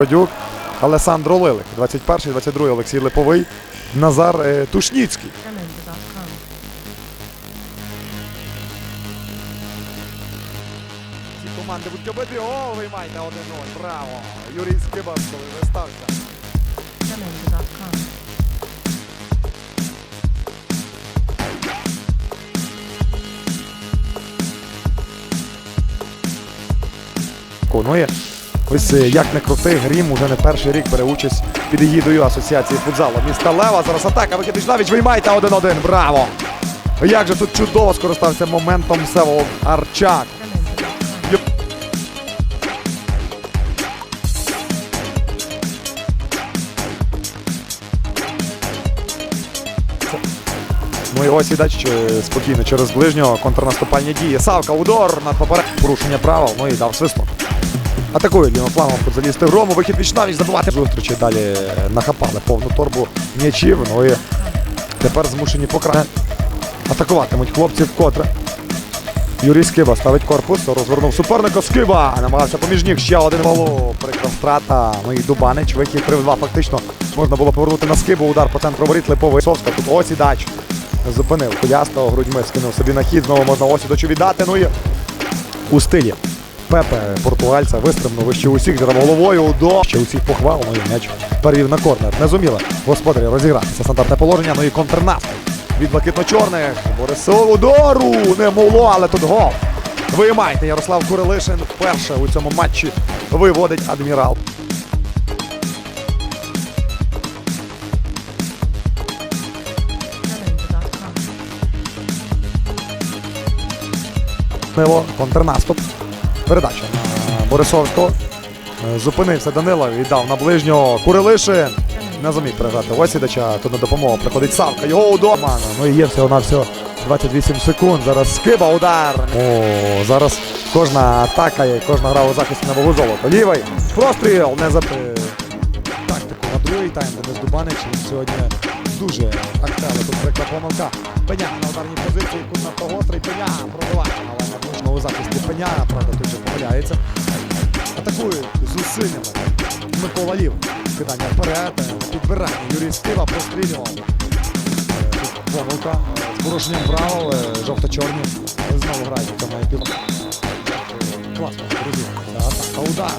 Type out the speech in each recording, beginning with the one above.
Родюк, Алесандро Лилик, 21-й, 22-й Олексій Липовий, Назар е, Тушніцький. Ці команди будуть обидві. О, виймайте 1-0. Браво! Юрій Скибас, коли. Tremendo.com. Конує. Ось е, як не крутий, Грім уже не перший рік бере участь під егідою Асоціації футзалу. Міста Лева. Зараз атака. Викидич навіть виймайте 1-1. Браво! Як же тут чудово скористався моментом Всеволод Арчак. Ну і ось віддач е, спокійно через ближнього контрнаступальні дії. Савка, удар над поперед. Порушення правил, ну і дав свисток. Атакує лівофлангом футболісти Грому. Вихід віч навіть забивати зустрічі. Далі нахапали повну торбу м'ячів. Ну і тепер змушені покра... Атакуватимуть хлопці вкотре. Юрій Скиба ставить корпус, розвернув суперника. Скиба намагався поміж ніг ще один голу. Прикра втрата. Ну і Дубанич. Вихід 3-2 фактично можна було повернути на скибу. Удар по центру воріт Липовий Совська. Тут дач. Зупинив Кулястого, грудьми скинув собі на хід. Знову можна Осідочу віддати. Ну і у стилі. Пепе португальця вистрибнув вище усіх, зірвав головою до ще усіх похвал. Ну і м'яч перевів на корнер. Не зуміли господарі розігратися. Стандартне положення. Ну і контрнаступ від блакитно-чорних. Борисов удару не могло, але тут гол. Виймайте. Ярослав Курилишин вперше у цьому матчі виводить адмірал. Контрнаступ. Передача на Борисовського. Е, Зупинився Данило, віддав на ближнього Курилишин. Не зумів переграти Осідача. Тут на допомогу приходить Савка. Його удар. Ну і є всього на всього 28 секунд. Зараз скиба удар. О, зараз кожна атака і кожна гра у захисті на вагу золота. Лівий. Простріл. Не за е, тактику на другий тайм. Денис Дубанич сьогодні дуже активно. Тут прикра помилка. Пеня на ударній позиції. Кут надто гострий. Пеня пробиває. Але на захисті Пеня. Правда, помиляється. Атакують зусиллями. Микола Лів. Кидання вперед. Підбирання. Юрій Стива прострілював. Помилка. З порушенням правил. Жовто-чорні. Знову грають в цьому епізоді. Класно, друзі. Та удар.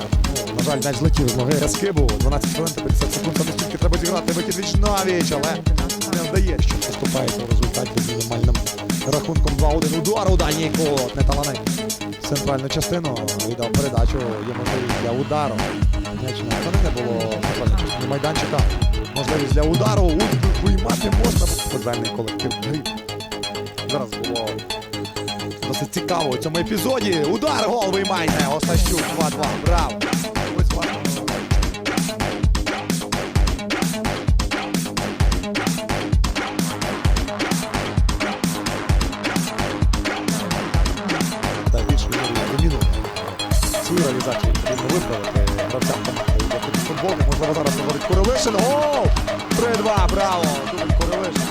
На жаль, м'яч злетів з ноги Скибу. 12 хвилин та 50 секунд. Там стільки треба зіграти. Вихід віч але не вдає, що поступається в результаті з мінімальним рахунком 2-1. Удар у Данії Кот. Не талани. Центральну частину віддав передачу. Є можливість для удару. М'яч на не було центральної частини майданчика. Можливість для удару. У- Виймати можна. Футбольний колектив. Зараз було досить цікаво у цьому епізоді. Удар, гол виймайте. Остащук 2-2. Браво. Гравцям команди. Йде футболу, можливо, зараз говорить Курилишин. Гол! 3-2, браво! Дубль Курилишин.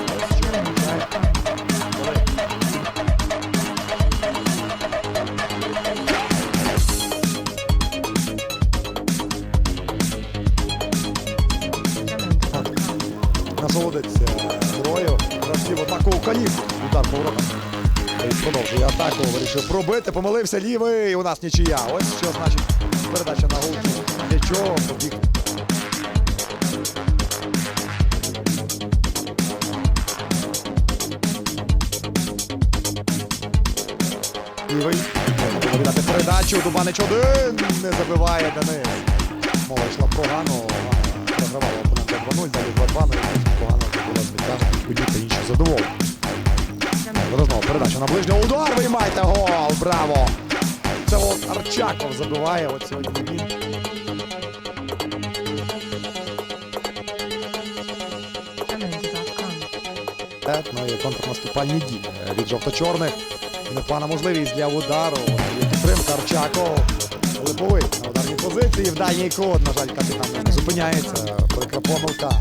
Насолодиться герою. Гравців однакову калібру. Удар по воротам. Продовжує атаку. Вирішив пробити. Помилився лівий. У нас нічия. Ось що значить передача на гол. Для передачу. Дубанич один. Не забиває Денис. Мова йшла погано. Програвала опонента 2-0, далі 2-2. Ну і погано була звідтяжка. Тоді та інші задоволені. Знову передача на ближнього. Удар виймайте гол! Браво! Це от Арчаков забиває. От сьогодні він. Ну і контрнаступальні дії від жовто-чорних. Непогана можливість для удару. Є підтримка Арчаков. Липовий на ударній позиції. В дальній код. На жаль, капітан не зупиняється. Прикра помилка.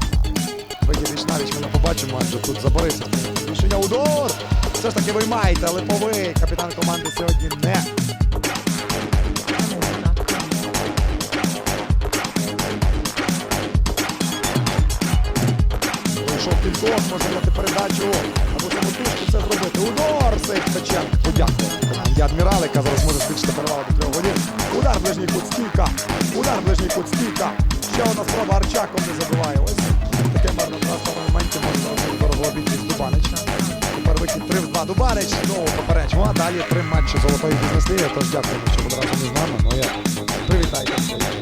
Вихід віч ми не побачимо, адже тут заборився. Рішення удар! Все ж таки виймаєте, Липовий. Капітан команди сьогодні не кількох може дати передачу або самотужки це зробити. Удар Сейф Ткаченко. Подякував команді Адмірал, яка зараз може збільшити перевагу до трьох голів. Удар ближній кут стійка. Удар ближній кут стійка. Ще одна спроба Арчаком не забиває. Ось таке марно в моменті можна дорого обійти з Дубанич. Тепер вихід 3 в 2. Дубанич знову попереджено. А далі три матчі золотої бізнес-ліги. Тож дякуємо, що ви разом із нами. Ну я привітайте своїх